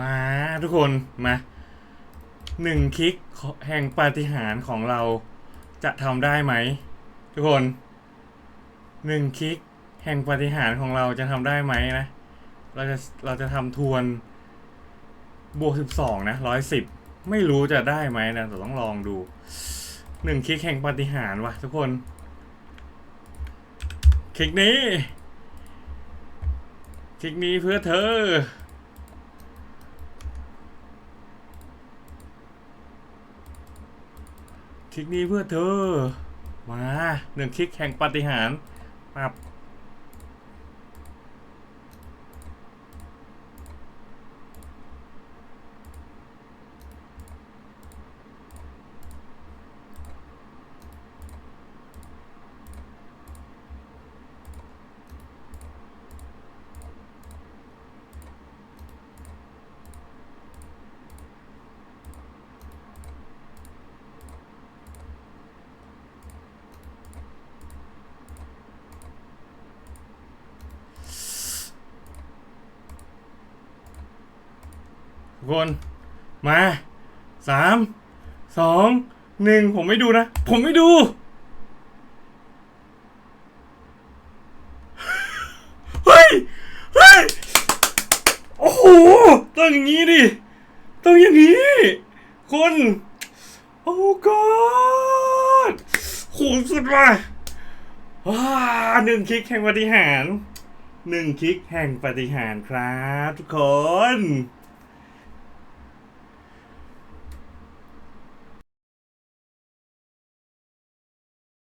มาทุกคนมาหนึ่งคลิกแห่งปาฏิหาริย์ของเราจะทำได้ไหม ทุกคนหนึ่งคลิกแห่งปาฏิหาริย์ของเราจะทำได้ไหมนะ เราจะเราจะทำทวนบวกสิบสองนะร้อยสิบไม่รู้จะได้ไหมนะแต่ต้องลองดูหนึ่งคลิกแห่งปาฏิหาริย์ว่ะทุกคน คลิกนี้ คลิกนี้เพื่อเธอ คลิกนี้เพื่อเธอ มาหนึ่งคลิกแห่งปาฏิหาริย์ปับ ทุกคน มาสามสองหนึ่งผมไม่ดูนะ ผมไม่ดู เฮ้ย เฮ้ย โอ้โห ต้องอย่างนี้ดิ ต้องอย่างนี้ คน โอ้กอดโหสุดว่ะว้าหนึ่งคลิกแห่งปฏิหารหนึ่งคลิกแห่งปฏิหารครับทุกคน